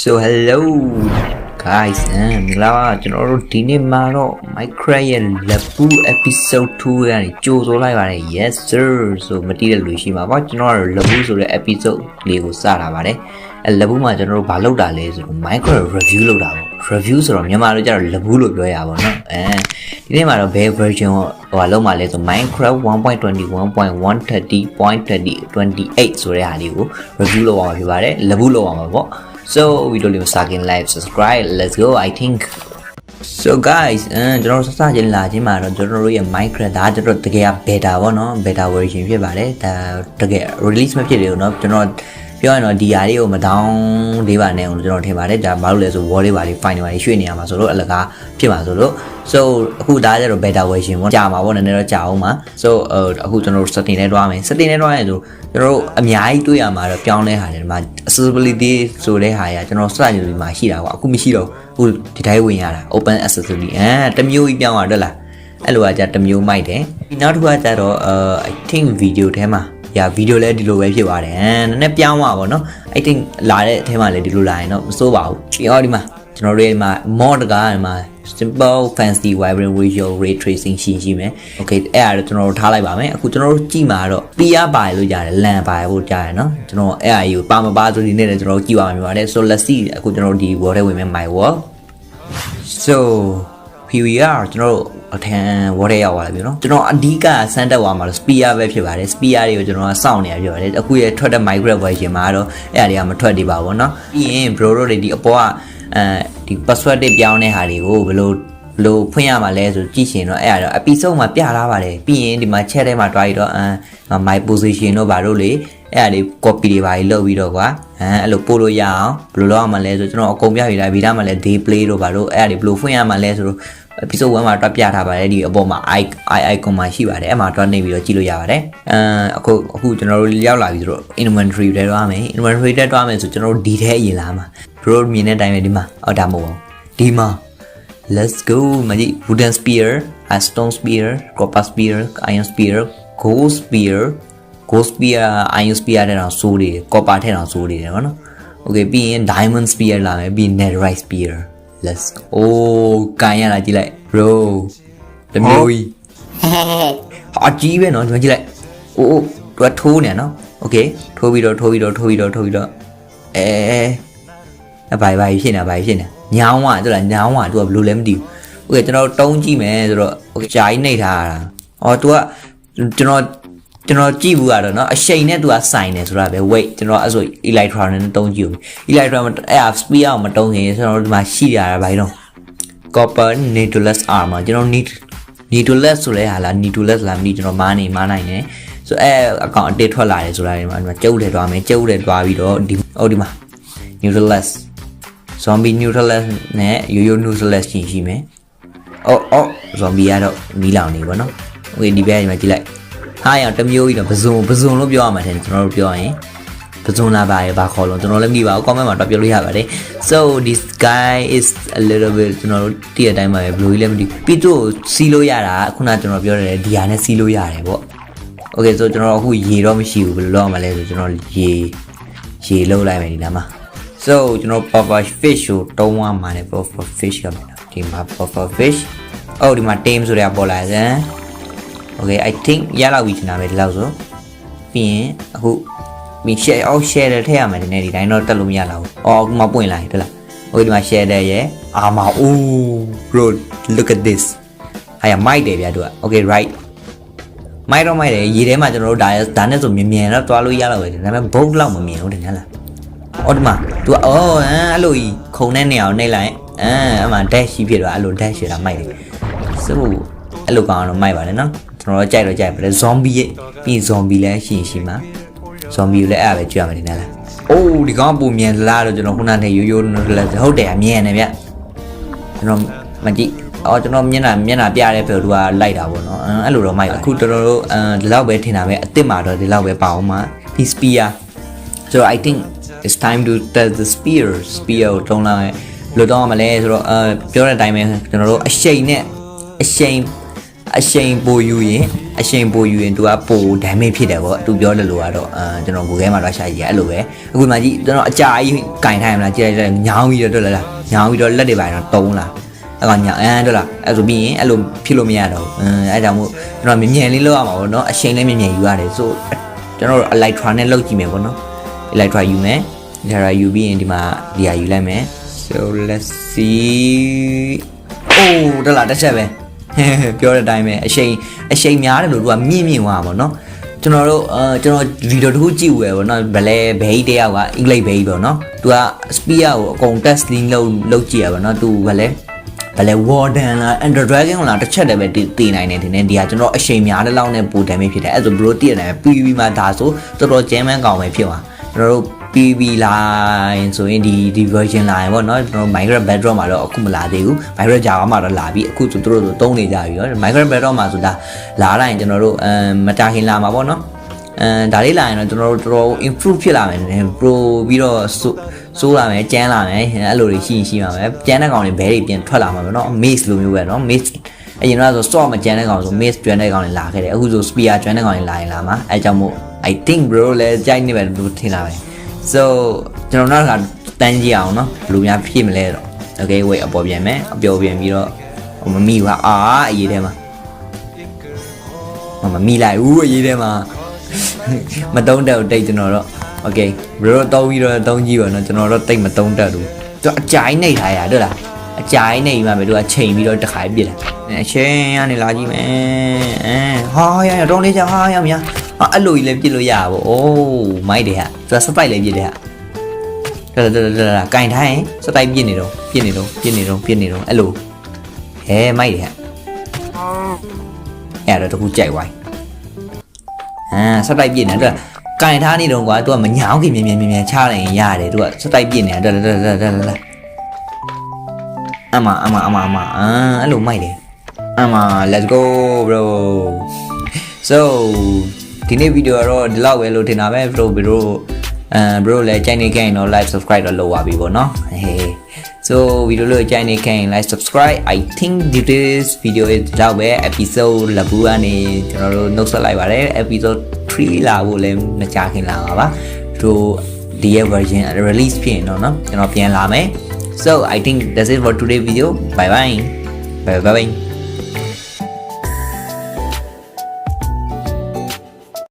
So hello guys အဲမင်္ဂလာပါကျွန်တော်တို့ဒီနေ့မှာတော့ Minecraft ရဲ့ Level episode 2ကနေကြိုဆိုလိုက်ပါတယ် yes sir ဆိုမတိတဲ့လူရှိမှာပေါ့ကျွန်တော်ကတော့ Level ဆိုတဲ့ episode လေးကိုစတာပါတယ်အဲ Level မှာကျွန်တော်တို့ဘာလုပ်တာလဲဆိုတော့ Minecraft review လုပ်တာပေါ့ review ဆိုတော့မြန်မာလိုကျတော့ Level လို့ပြောရပါတော့เนาะအဲဒီနေ့မှာတော့ဘယ် version ဟိုဟာလုံးမှာလဲဆို Minecraft 1.21.1.30.30.28ဆိုတဲ့ဟာလေးကို review လုပ်အောင်ဖြစ်ပါတယ် Level လုပ်အောင်ပါပေါ့ so video လေးကိုစကင် live subscribe let's go i think so guys အမ်ကျွန်တော်တို့စစချင်းလာချင်းမှာတော့ကျွန်တော်တို့ရဲ့ Minecraft ဒါကျွန်တော်တကယ် beta ပေါ့နော် beta version ဖြစ်ပါတယ်ဒါတကယ် release မဖြစ်သေးဘူးเนาะကျွန်တော် ပြောရင်တော့ဒီဟာလေးကိုမတောင်းလေးပါနဲ့အောင်ကျွန်တော်ထင်ပါတယ်ဒါဘာလို့လဲဆို wall လေးပါလေး file တွေပါလေးရွှေ့နေရမှာဆိုတော့အလကားဖြစ်မှာဆိုတော့ so အခုဒါကျတော့ beta version ပေါ့ကြာမှာပေါ့နည်းနည်းတော့ကြာအောင်ပါ so အခုကျွန်တော်တို့ setting နဲ့တွားမယ် setting နဲ့တွားရင်ဆိုကျွန်တော်တို့အများကြီးတွေ့ရမှာတော့ပြောင်းလဲဟာတယ်ဒီမှာ accessibility ဆိုတဲ့ဟာကကျွန်တော်စရနေဒီမှာရှိတာကွာအခုမရှိတော့ဘူးဒီတိုင်းဝင်ရတာ open accessibility အဲတမျိုးကြီးပြောင်းရတော့လားအဲ့လိုကじゃတမျိုးမိုက်တယ်နောက်တစ်ခုကကြတော့ uh i think video ထဲမှာ ရာဗီဒီယိုလည်းဒီလိုပဲဖြစ်ပါတယ်။နည်းနည်းပြောင်းပါဗောနော်။ I think လာတဲ့အထဲမှာလည်းဒီလိုလာရင်တော့မစိုးပါဘူး။ပြီးတော့ဒီမှာကျွန်တော်တို့ဒီမှာ mod ကဒီမှာ simple fancy vibrant visual ray tracing ရှိရှိမယ်။ Okay အဲ့ဒါတော့ကျွန်တော်တို့ထားလိုက်ပါမယ်။အခုကျွန်တော်တို့ကြည့်မှာတော့ PR ပါလို့ရတယ်လန်ပါလို့ကြားရနော်။ကျွန်တော်အဲ့အရာကြီးကိုပါမပါဆိုဒီနေ့လည်းကျွန်တော်ကြည့်ပါမယ်ပါတယ်။ So let's see အခုကျွန်တော်တို့ဒီ wall ထဲဝင်မယ် my wall so PVR ကျွန်တော်တို့ အထန်ဝေါ်ရဲရောက်သွားပြီနော်ကျွန်တော်အဓိကစမ်းတက်သွားမှာတော့ spear ပဲဖြစ်ပါတယ် spear တွေကိုကျွန်တော်ကစောင့်နေရဖြစ်ပါတယ်အခုရထွက်တဲ့ migrate version မှာတော့အဲ့အရာတွေကမထွက်သေးပါဘူးเนาะပြီးရင် bro တို့တွေဒီအပေါ်ကအဲဒီ password တွေပြောင်းတဲ့ဟာတွေကိုဘယ်လိုဘယ်လိုဖွင့်ရမှာလဲဆိုကြည့်ရှင်တော့အဲ့ဒါတော့ episode မှာပြထားပါတယ်ပြီးရင်ဒီမှာ chat ထဲမှာတွားပြီးတော့အမ် my position တို့ဘာတို့လေအဲ့ဒါလေး copy တွေပါလုပ်ပြီးတော့ကွာအဲအဲ့လိုပို့လို့ရအောင်ဘယ်လိုလုပ်ရမှာလဲဆိုကျွန်တော်အကုန်ပြပြထားဗီဒီယိုမှာလည်း day play တို့ဘာတို့အဲ့ဒါလေးဘယ်လိုဖွင့်ရမှာလဲဆိုတော့ episode 1မှာတွက်ပြထားပါတယ်ဒီအပေါ်မှာ i i icon မှာရှိပါတယ်အဲ့မှာတွက်နေပြီးတော့ကြည့်လို့ရပါတယ်အဲအခုအခုကျွန်တော်တို့ရောက်လာပြီဆိုတော့ inventory ထဲတွားမယ် inventory ထဲတွားမယ်ဆိုကျွန်တော်တို့ဒီထဲအရင်လာမှာ bro မြင်တဲ့အတိုင်းပဲဒီမှာအော်ဒါမဟုတ်ဘူးဒီမှာ let's go မကြီး wooden spear a stone spear copper spear iron spear gold spear gold spear iron spear တဲ့တော့စိုးနေတယ် copper ထဲတော့စိုးနေတယ်နော် okay ပြီးရင် diamond spear လာမယ်ပြီး netherite spear let's go အိုးကန်ရတာကြည့်လိုက် bro တမျိုးကြီးဟာကြီးပဲနော်ဒီမှာကြည့်လိုက်အိုးသူကထိုးနေနော် okay ထိုးပြီးတော့ထိုးပြီးတော့ထိုးပြီးတော့ထိုးပြီးတော့အဲအဘိုင်ဘိုင်ဖြစ်နေဘိုင်ဖြစ်နေညောင်းอ่ะသူကညောင်းอ่ะသူကဘယ်လိုလဲမသိဘူး okay ကျွန်တော်တုံးကြည့်မယ်ဆိုတော့ okay ဂျာကြီးနှိပ်ထားတာအော် तू ကကျွန်တော် ကျွန်တော်ကြည့်ဘူးကတော့เนาะအရှိန်နဲ့ तू ကစိုင်နေဆိုတာပဲ wait ကျွန်တော်အဲ့ဆို electron နဲ့တုံးကြည့်ဦး electron အဲ့ speed အောင်မတုံးခင်ကျွန်တော်ဒီမှာရှိရတာဘာလို့ copper needleless armor ကျွန်တော် need needleless ဆိုလဲဟာလား needleless လားမသိကျွန်တော်မားနေမားနိုင်တယ်ဆိုအဲ့အကောင့်အတစ်ထွက်လာတယ်ဆိုတာဒီမှာဒီမှာကျုပ်တယ်တွားမယ်ကျုပ်တယ်တွားပြီးတော့ဒီဟုတ်ဒီမှာ needleless zombie needleless နဲ့ yo-yo needleless ရှိရှိမယ်အော်အော် zombie ကတော့မီးလောင်နေပါတော့။ Okay ဒီဘက်ဒီမှာကြည့်လိုက်။ ဟာရတမျိုးကြီးတော့ပဇွန်ပဇွန်လို့ပြောရမှာတယ်ကျွန်တော်တို့ပြောရင်ပဇွန်လာပါရဲ့ဘာခေါ်လို့ကျွန်တော်လည်းမသိပါဘူး comment မှာတော့ပြောလို့ရပါတယ်။ So this guy is a little bit ကျွန်တော်တို့တည့်တဲ့အတိုင်းပါပဲဘယ်လိုကြီးလဲမသိဘူး။ပြီးတော့စီးလို့ရတာခုနကျွန်တော်ပြောတယ်ဒီဟာနဲ့စီးလို့ရတယ်ပေါ့။ Okay so ကျွန်တော်အခုရေတော့မရှိဘူးဘယ်လိုလုပ်ရမလဲဆိုကျွန်တော်ရေရေလုံးလိုက်မယ်ဒီနားမှာ so ကျွန်တော် puffer fish ကိုတုံးသွားမှာလေ puffer fish ကဒီမှာ puffer fish အော်ဒီမှာ tame ဆိုတဲ့ပေါ်လာစမ်း okay i think ရလောက်ပြီချင်တာပဲဒီလောက်ဆိုပြီးရင်အခုပြီး share အောက် share တဲ့ထည့်ရမယ်ဒီနေ့ဒီတိုင်းတော့တက်လို့မရတော့ဘူးအော်အခုမှပွင့်လာပြီဟုတ်လား okay ဒီမှာ share တဲ့ရဲ့အာမအိုး bro look at this ဟာရမိုက်တယ်ဗျာသူက okay right မိုက်တော့မိုက်တယ်ရေထဲမှာကျွန်တော်တို့ဒါဒါနဲ့ဆိုမြင်မြင်တော့တွားလို့ရတော့ပဲဒါပေမဲ့ boat လောက်မမြင်ဘူးတင်လားအော်ဒီမှာ तू အော်အဲ့လိုကြီးခုံတဲ့နေအောင်နှိပ်လိုက်အဲအဲ့မှာ dash ရှိဖြစ်တော့အဲ့လို dash ရတာမိုက်တယ်ဆိုအဲ့လိုကောင်တော့မိုက်ပါတယ်နော် ကျွန်တော်တို့ကြိုက်တော့ကြိုက်ပါတယ် zombie ရဲ့ပြီး zombie လည်းရှိရှိမှာ zombie ကိုလည်းအဲ့ဒါပဲကြွရမယ်ဒီနေ့လားအိုးဒီကောင်ပုံမြန်လားတော့ကျွန်တော်ခုနကရိုးရိုးလည်းဟုတ်တယ်အမြင်နေဗျကျွန်တော်မကြည့်အော်ကျွန်တော်မျက်နှာမျက်နှာပြတဲ့ဖေသူကလိုက်တာပေါ့နော်အဲ့လိုတော့မိုက်ပါအခုတော်တော်တို့အဲဒီလောက်ပဲထင်တာပဲအစ်စ်မှာတော့ဒီလောက်ပဲပါအောင်မှာဒီ spear so i think it's time to test the spear spear ကိုတုံးလိုက်လို့တော့မလဲဆိုတော့အဲပြောတဲ့အတိုင်းပဲကျွန်တော်တို့အရှိန်နဲ့အရှိန် အရှိန်ပိုယူရင်အရှိန်ပိုယူရင်သူကပို damage ဖြစ်တယ်ပေါ့သူပြောတယ်လို့ကတော့အဲကျွန်တော် Google မှာတော့ရှာကြည့်ရအဲ့လိုပဲအခုမှကြည့်ကျွန်တော်အကြာကြီးကင်ထားရမလားကြည့်လိုက်ညောင်းပြီးတော့တွေ့လားညောင်းပြီးတော့လက်တွေပိုင်းတော့တုံးလားအဲ့ကောင်ညာအန်တွေ့လားအဲ့ဆိုပြီးရင်အဲ့လိုဖြစ်လို့မရတော့ဘူးအဲအဲ့ကြောင့်မို့ကျွန်တော်မြင်မြန်လေးလောက်ရမှာပေါ့နော်အရှိန်လေးမြင်မြန်ယူရတယ်ဆိုကျွန်တော်တို့ Electra နဲ့လောက်ကြည့်မယ်ပေါ့နော် Electra ယူမယ် Electra ယူပြီးရင်ဒီမှာဒီဟာယူလိုက်မယ် so let's see အိုးတက်လာတစ်ချက်ပဲ ပြောတဲ့အတိုင်းပဲအရှိန်အရှိန်များတယ်လို့သူကမြင့်မြင့်သွားပါတော့ကျွန်တော်တို့အဲကျွန်တော်ဗီဒီယိုတစ်ခုကြည့်ဝယ်ပေါ့နော်ဗလဲဘဲကြီးတယောက်ကအင်္ဂလိပ်ဘဲကြီးပေါ့နော်သူက speed ကိုအကုန် testing လုပ်လုပ်ကြည့်ရပါတော့သူဗလဲဗလဲ warden လား under dragon လားတစ်ချက်တည်းပဲတည်နိုင်တယ်ဒီနေ့ဒီကကျွန်တော်အရှိန်များတဲ့လောက်နဲ့ပို damage ဖြစ်တယ်အဲ့ဆို bro တည်ရတယ် PVP မှာဒါဆိုတော်တော် jam ကောင်ပဲဖြစ်သွားကျွန်တော်တို့ PV line ဆိုရင်ဒီဒီ version line ပေါ့เนาะကျွန်တော် Minecraft Bedrock မှာတော့အခုမလာသေးဘူး Minecraft Java မှာတော့လာပြီအခုဆိုသူတို့ဆိုသုံးနေကြပြီเนาะ Minecraft Bedrock မှာဆိုတာလာလိုက်ရင်ကျွန်တော်တို့အမ်မတာခင်လာမှာပေါ့เนาะအမ်ဒါလေးလာရင်တော့ကျွန်တော်တို့တော်တော် improve ဖြစ်လာမယ်နည်း pro ပြီးတော့စိုးလာမယ်ကျန်းလာမယ်အဲ့လိုတွေရှိရင်ရှိမှာပဲကျန်းတဲ့ကောင်တွေဘဲတွေပြန်ထွက်လာမှာပဲเนาะ maze လိုမျိုးပဲเนาะ maze အရင်တော့ဆို store မကျန်းတဲ့ကောင်ဆို maze ကျွမ်းတဲ့ကောင်တွေလာခဲ့တယ်အခုဆို spear ကျွမ်းတဲ့ကောင်တွေလာရင်လာမှာအဲကြောင့်မို့ I think bro လဲကြိုက်နေပဲလို့ထင်တာပဲ so ကျွန်တော်တို့ကတန်းကြည့်အောင်နော်ဘယ်လိုများဖြစ်မလဲတော့ okay wait အပေါ်ပြန်မယ်အပေါ်ပြန်ပြီးတော့မမိဘူးအာအရေးထဲမှာမမမိလိုက်ဘူးအရေးထဲမှာမတုံးတက်တိတ်ကျွန်တော်တော့ okay ဘယ်လိုတော့ပြီးတော့တုံးကြည့်ပါနော်ကျွန်တော်တော့တိတ်မတုံးတက်ဘူးသူအကြိုင်းနေထားရတို့လားအကြိုင်းနေမှာပဲသူကချိန်ပြီးတော့တခါပြစ်လာအချင်းကနေလာကြည့်မယ်အဲဟာရရတုံးလေးချာဟာရမြား အဲ့လိုကြီးလည်းပြစ်လို့ရပါဘောအိုးမိုက်တယ်ဟာသူကစပိုက်လည်းပြစ်တယ်ဟာတော်တော်တော်တော်ကင်ထားရင်စတိုက်ပြစ်နေတော့ပြစ်နေတော့ပြစ်နေတော့ပြစ်နေတော့အဲ့လိုဟဲမိုက်တယ်ဟာအဲ့တော့တခုကြိုက်ဝိုင်းအာစတိုက်ပြစ်နေတော့ကင်ထားနေတော့ကွာသူကမညောင်းခင်မြင်မြင်မြင်မြင်ချလိုက်ရင်ရတယ်သူကစတိုက်ပြစ်နေတာတော်တော်တော်တော်တော်အမအမအမအမအာအဲ့လိုမိုက်တယ်အမ let's go bro so ဒီနေ့ဗီဒီယိုကတော့ဒီလောက်ပဲလို့ထင်တာပဲ bro bro အဲ bro လည်းကြိုက်နေခဲ့ရင်တော့ like subscribe တော့လုပ်ပါပြီပေါ့နော်ဟေး so ဗီဒီယိုလေးကြိုက်နေခဲ့ရင် like subscribe i think this video is ဒီလောက်ပဲ episode လဘူးကနေကျွန်တော်တို့နှုတ်ဆက်လိုက်ပါတယ် episode 3လာဖို့လည်းမကြခင်လာပါပါတို့ဒီရဲ့ version release ဖြစ်ရင်တော့เนาะကျွန်တော်ပြန်လာမယ် so i think that's it for today video bye bye bye bye, bye.